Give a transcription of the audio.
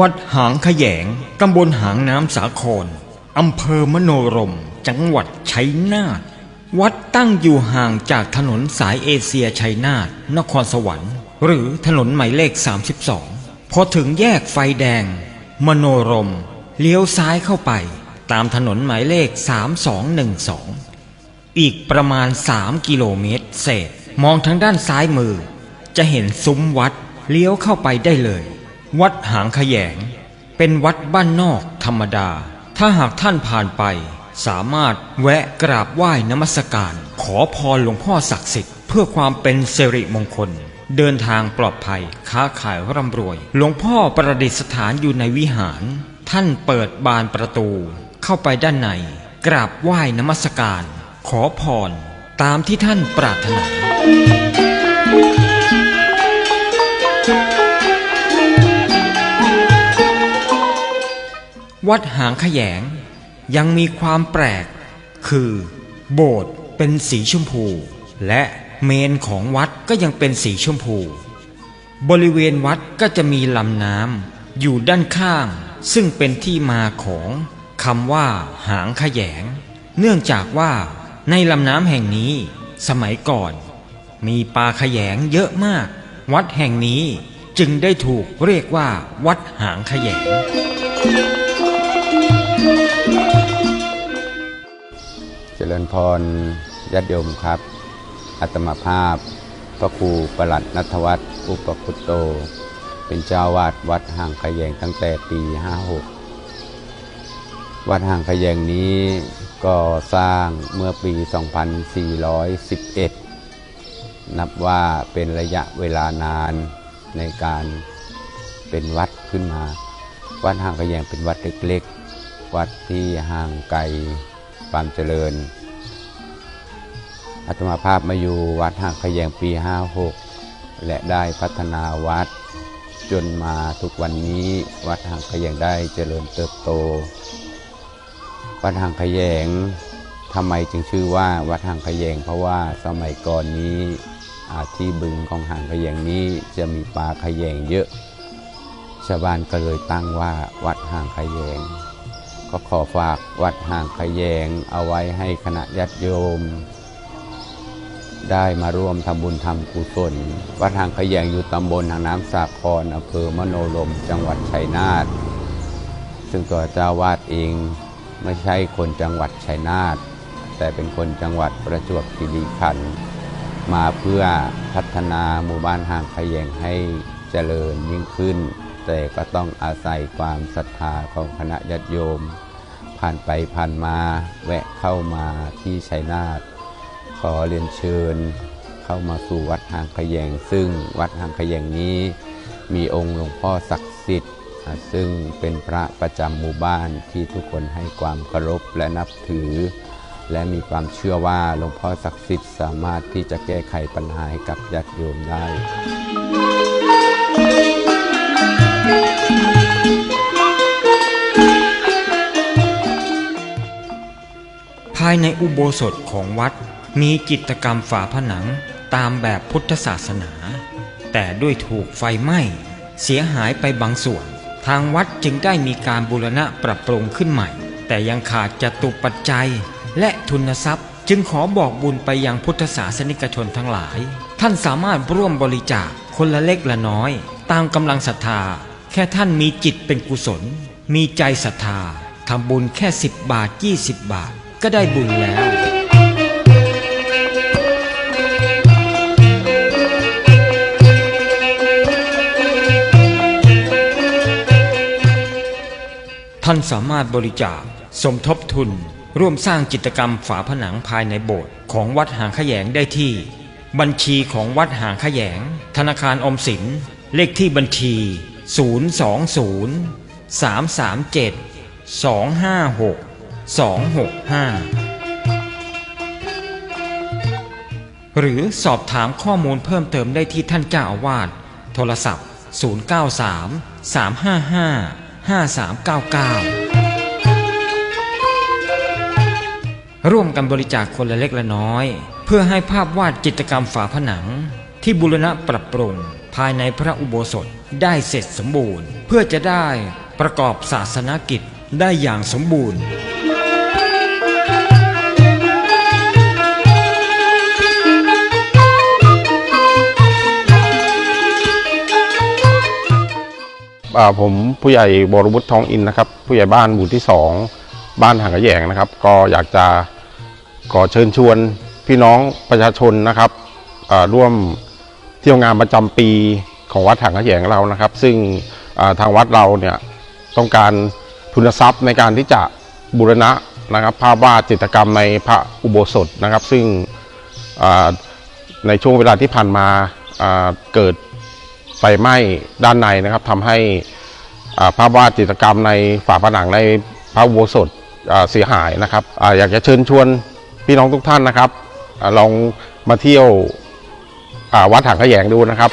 วัดหางขยง ตำบลหางน้ำสาคร อำเภอมโนรม จังหวัดชัยนาท วัดตั้งอยู่ห่างจากถนนสายเอเชียชัยนาท นครสวรรค์ หรือถนนหมายเลข 32 พอถึงแยกไฟแดง มโนรม เลี้ยวซ้ายเข้าไป ตามถนนหมายเลข 3212 อีกประมาณ 3 กิโลเมตรเศษ มองทางด้านซ้ายมือ จะเห็นซุ้มวัด เลี้ยวเข้าไปได้เลย วัดหางขยง เป็นวัดบ้านนอกธรรมดา ถ้าหากท่านผ่านไป สามารถแวะกราบไหว้นมัสการ ขอพรหลวงพ่อศักดิ์สิทธิ์เพื่อความเป็นสิริมงคล เดินทางปลอดภัย ค้าขายร่ำรวย หลวงพ่อประดิษฐานอยู่ในวิหาร ท่านเปิดบานประตู เข้าไปด้านใน กราบไหว้นมัสการ ขอพร ตามที่ท่านปรารถนา วัดหางขยง ยังมีความแปลก คือ โบสถ์เป็นสีชมพู และเมนของวัดก็ยังเป็นสีชมพู บริเวณวัดก็จะมีลำน้ำอยู่ด้านข้าง ซึ่งเป็นที่มาของคำว่า หางขยง เนื่องจากว่าในลำน้ำแห่งนี้ สมัยก่อน มีปลาขยงเยอะมาก วัดแห่งนี้จึงได้ถูกเรียกว่า วัดหางขยง เจริญพรญาติโยมครับ อัตมาภาพ พระครูประหลัดนัทวัฒน์อุปคุตโต เป็นเจ้าวาดวัดห่างขยงตั้งแต่ปี 56 วัดห่างขยงนี้ก็สร้างเมื่อปี 2411 นับว่าเป็นระยะเวลานานในการเป็นวัดขึ้นมา วัดห่างขยงเป็นวัดเล็กๆ วัดที่ห่างไกลความเจริญอาตมาภาพมาอยู่วัดห่างขยงปี 56 และได้พัฒนาวัด จนมาทุกวันนี้วัดห่างขยงได้เจริญเติบโต วัดห่างขยงทำไมจึงชื่อว่าวัดห่างขยงเพราะว่าสมัยก่อนนี้อาที่บึงของห่างขยงนี้จะมีปลาขยงเยอะชาวบ้านก็เลยตั้งว่าวัดห่างขยง ก็ขอฝากวัดห่างขยงเอาไว้ให้คณะญาติโยม ได้มาร่วมทำบุญทำกุศล วัดห่างขยงอยู่ตำบลทางน้ำสาครอำเภอมโนรมจังหวัดชัยนาทซึ่งตัวเจ้าวาดเองไม่ใช่คนจังหวัดชัยนาทแต่เป็นคนจังหวัดประจวบคีรีขันธ์มาเพื่อพัฒนาหมู่บ้านห่างขยงให้เจริญยิ่งขึ้นแต่ก็ต้องอาศัยความศรัทธาของคณะญาติโยม ผ่านไปผ่านมาแวะเข้ามาที่ชัยนาทขอเรียนเชิญ เข้ามาสู่วัดหางขยง ซึ่งวัดหางขยงนี้ มีองค์หลวงพ่อศักดิ์สิทธิ์ซึ่งเป็นพระประจำหมู่บ้านที่ทุกคนให้ความเคารพและนับถือ และมีความเชื่อว่าหลวงพ่อศักดิ์สิทธิ์สามารถที่จะแก้ไขปัญหาให้กับญาติโยมได้ายในอุโบสถของวัดมีจิตกรรมฝาผนังตามแบบพุทธศาสนา แต่ด้วยถูกไฟไหม้ เสียหายไปบางส่วน ทางวัดจึงได้มีการบูรณะปรับปรุงขึ้นใหม่ แต่ยังขาดจตุปัจจัย และทุนทรัพย์ จึงขอบอกบุญไปยังพุทธศาสนิกชนทั้งหลาย ท่านสามารถร่วมบริจาคคนละเล็กละน้อย ตามกำลังศรัทธา แค่ท่านมีจิตเป็นกุศล มีใจศรัทธาทำบุญแค่ 10 บาท 20 บาท ก็ได้บุญแล้ว ท่านสามารถบริจาคสมทบทุน ร่วมสร้างจิตกรรมฝาผนังภายในโบสถ์ของวัดหางขยงได้ที่ บัญชีของวัดหางขยง ธนาคารอมสิน เลขที่บัญชี 020 337 256 265 หรือสอบถามข้อมูลเพิ่มเติมได้ที่ท่านเจ้าอาวาสโทรศัพท์ 093 355 5399 ร่วมกันบริจาคคนละเล็กละน้อย เพื่อให้ภาพวาดจิตรกรรมฝาผนัง ที่บูรณะปรับปรุงภายในพระอุโบสถได้เสร็จสมบูรณ์ เพื่อจะได้ประกอบศาสนกิจได้อย่างสมบูรณ์ ผมผู้ใหญ่บรวุฒิทองอินนะครับ ผู้ใหญ่บ้านหมู่ที่สองบ้านหางกระแยงนะครับ ก็อยากจะขอเชิญชวนพี่น้องประชาชนนะครับร่วมเที่ยวงานประจำปีของวัดหางกระแยงเรานะครับ ซึ่งทางวัดเราเนี่ยต้องการทุนทรัพย์ในการที่จะบูรณะนะครับภาพวาดจิตรกรรมในพระอุโบสถนะครับ ซึ่งในช่วงเวลาที่ผ่านมาเกิด ไฟไหม้ด้านในนะครับทำให้อ่าภาพวาดจิตรกรรมในฝาผนังในพระอุโบสถอ่าเสียหายนะครับอาอยากจะเชิญชวนพี่น้องทุกท่านนะครับอาลองมาเที่ยวอ่าวัดถังขยงดูนะครับ